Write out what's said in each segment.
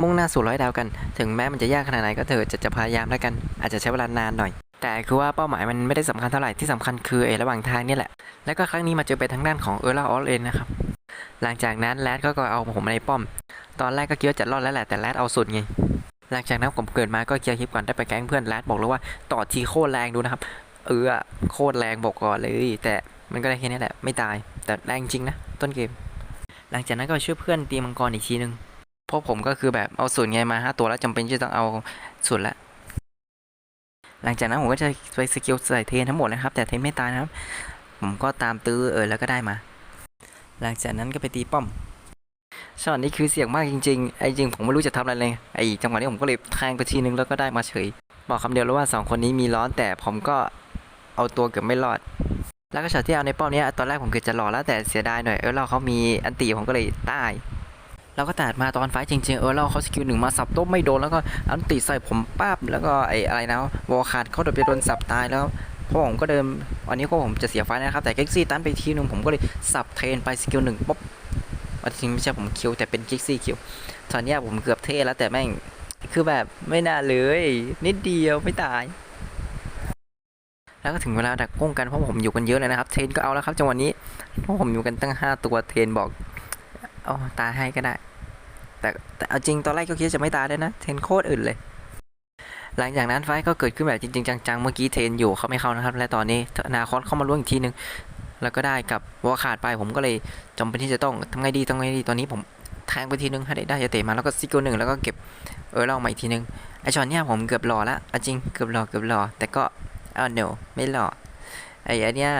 มุ่งหน้าสู่ร้อยดาวกัน ถึงแม้มันจะยากขนาดไหนก็เถอะจะจะพยายามแล้วกัน อาจจะใช้เวลานานหน่อย แต่คือว่าเป้าหมายมันไม่ได้สำคัญเท่าไหร่ที่สำคัญคือไอ้ระหว่างทางนี่แหละ แล้วก็ครั้งนี้มาเจอไปทางด้านของเออร์ลาออลเอนนะครับ หลังจากนั้นแรดก็เอาผมมาในป้อม ตอนแรกก็คิดว่าจะรอดแล้วแหละแต่แรดเอาสุดไงหลังจากนั้นผมเกิดมาก็เคลียร์คลิปก่อนได้ไปแก๊งเพื่อนแรดบอกเลยว่าต่อทีโคตรแรงดูนะครับ เออโคตรแรงบอกก่อนเลย แต่มันก็ได้แค่นี้แหละไม่ตายแต่แรงจริงนะต้นเกม หลังจากนั้นก็ช่วยเพื่อนตีมังกรอีกทีนึง พราะผมก็คือแบบเอาสูตรไงมาห้าตัวแล้วจำเป็นที่จะต้องเอาสูตรละ หลังจากนั้นผมก็จะไปสกิลใส่เทนทั้งหมดนะครับ แต่เทนไม่ตายนะครับ ผมก็ตามตื้อเออแล้วก็ได้มา หลังจากนั้นก็ไปตีป้อมช็อตนี้คือเสี่ยงมากจริงๆไอ้จริงผมไม่รู้จะทำอะไรเลยไอ้จังหวะนี้ผมก็เลยแทงไปทีนึงแล้วก็ได้มาเฉย บอกคำเดียวเลยว่าสองคนนี้มีร้อนแต่ผมก็เอาตัวเกือบไม่รอด แล้วก็ช็อตที่เอาในป้อมนี้ตอนแรกผมเกือบจะรอแล้วแต่เสียดายหน่อยเออเราเขามีอันตีผมก็เลยตาย เราก็ตัดมาตอนไฟจริงๆเออเราเขาสกิลหนึ่งมาสับโต๊ะไม่โดนแล้วก็อันตีใส่ผมป้าบแล้วก็ไอ้อะไรนะวอลขาดเขาโดนไปโดนสับตายแล้วพราะผมก็เดินวันนี้ก็ผมจะเสียไฟนะครับ แต่เกิกซี่ตันไปทีนึงผมก็เลยสับเทรนไปสกิลหนึ่งป๊บวันจริงไม่ใช่ผมคิวแต่เป็นเกิกซี่คิวตอนนี้ผมเกือบเทแล้วแต่แม่งคือแบบไม่น่าเลย นิดเดียวไม่ตาย แล้วก็ถึงเวลาดักกุ้งกันเพราะผมอยู่กันเยอะเลยนะครับ เทนก็เอาแล้วครับจังหวะนี้เพราะผมอยู่กันตั้ง 5 ตัวเทนบอก เอาตายให้ก็ได้ แต่แต่เอาจริงตอนแรกก็คิดว่าจะไม่ตายเลยนะเทนโคตรอื่นเลย หลังจากนั้นไฟก็เกิดขึ้นแบบจริงๆจังๆ เมื่อกี้เทนอยู่เขาไม่เข้านะครับ และตอนนี้อนาคตเข้ามาล่วงอีกทีนึง แล้วก็ได้กับวอขาดไปผมก็เลยจำเป็นที่จะต้องทำไงดีทำไงดีตอนนี้ผมแทงไปทีนึงให้ได้ได้จะเตะมาแล้วก็ซิกโกหนึ่งแล้วก็เก็บเออเล่ามาอีกทีนึงไอช็อตเนี้ยผมเกือบหล่อละเอาจริงเกือบหล่อเกือบหล่อแต่ก็อ้าวเนไม่หล่อไอ้อันเนี้ย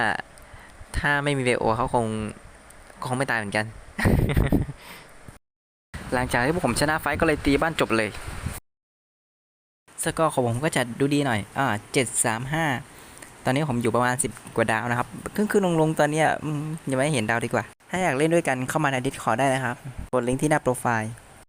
ถ้าไม่มีเวโอเขาคงคงไม่ตายเหมือนกัน หลังจากที่ผมชนะไฟท์ก็เลยตีบ้านจบเลย สกอร์ของผมก็จะดูดีหน่อย อ่าเจ็ดสามห้า ตอนนี้ผมอยู่ประมาณสิบกว่าดาวนะครับ ขึ้นขึ้นลงลงๆตอนนี้ยังไม่เห็นดาวดีกว่า ถ้าอยากเล่นด้วยกันเข้ามาในดิสคอร์ได้นะครับ กดลิงก์ที่หน้าโปรไฟล์